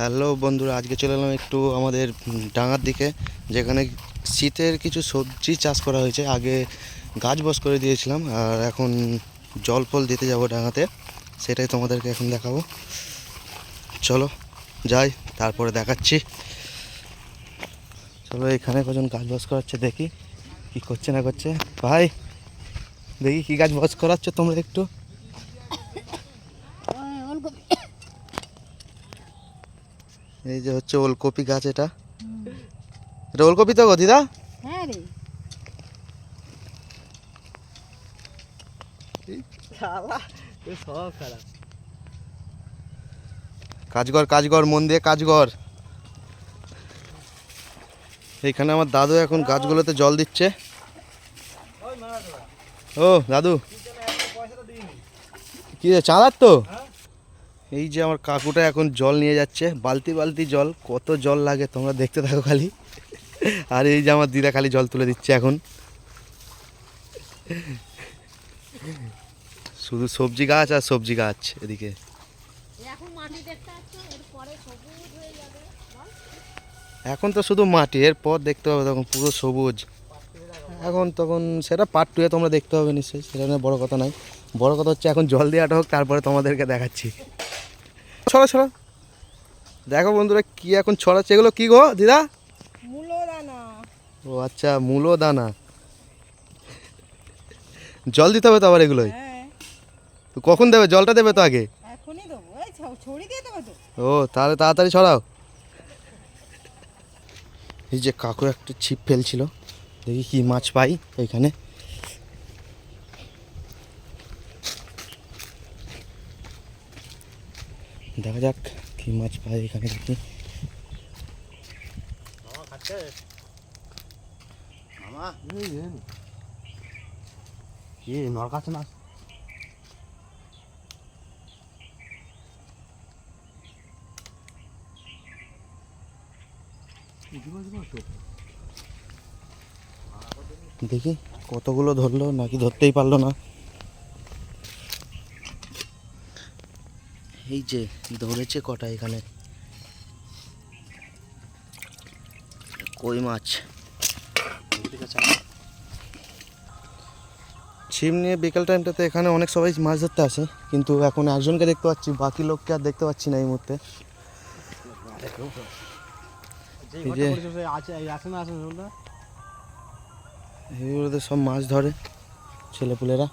Hello বন্ধুরা, আজকে চলে এলাম একটু আমাদের ডাঙার দিকে, যেখানে শীতের কিছু সবজি চাষ করা হয়েছে। আগে গাছ বস করে দিয়েছিলাম, আর এখন জল ফল দিতে যাব ডাঙাতে। সেটাই তোমাদেরকে এখন দেখাবো। চলো, যাই, তারপরে দেখাচ্ছি। চলো, এখানে কজন গাছ বস করাচ্ছে, দেখি কি করছে না করছে। ভাই, দেখি কি গাছ বস করাচ্ছ তোমরা একটু ওলকপি এই যে হচ্ছে ওলকপি গাছ এটা। এটা ওলকপি তো গো দিদা? হ্যাঁ রে। কাজ কর কাজ কর মন দিয়ে কাজ কর এইখানে আমার দাদু এখন গাছগুলোতে জল দিচ্ছে। ও দাদু। কি রে, চাঁদার তো? এই যে আমার কাকুটা এখন জল নিয়ে যাচ্ছে বালতি বালতি জল কত জল লাগে তোমরা দেখতে থাকো খালি। আর এই যে আমার দিদা খালি জল তুলে দিচ্ছে এখন। শুধু সবজি গাছ আর সবজি গাছ এদিকে। এখন তো শুধু মাটি এরপর দেখতে হবে তখন পুরো সবুজ। এখন তখন সেটা পার্ট টুয়ে তোমরা দেখতে হবে নিশ্চয়ই সেটা নিয়ে বড় কথা নাই বড় কথা হচ্ছে এখন জল দেওয়াটা হোক তারপরে তোমাদেরকে দেখাচ্ছি। ছড়া ছড়া। দেখো বন্ধুরা কি এখন ছড়াচ্ছে। এগুলো কি গো দিদা? মূলো দানা ও আচ্ছা মূলো দানা জল দিতে হবে তো আবার এগুলোই হ্যাঁ। তো কখন দেবে? জলটা দেবে তো আগে? এখনই দেবো। এই ছ- ছড়িয়ে দিয়ে দেবো তো। ও তাহলে তাড়াতাড়ি ছড়াও। এই যে কাকু একটা ছিপ ফেলছিল। দেখি কি মাছ পাই এখানে। দেখা যাক কি মাছ পাই এখানে দেখি। না দেখি কতগুলো ধরলো নাকি ধরতেই পারল না। এই যে ধরেছে কটা এখানে? কই মাছ? ছিপ নিয়ে বিকেল টাইমটাতে এখানে অনেক সবাই মাছ ধরতে আসে কিন্তু এখন একজনকে দেখতে পাচ্ছি বাকি লোককে আর দেখতে পাচ্ছি না এই মুহূর্তে। এগুলোতে সব মাছ ধরে ছেলেপুলেরা।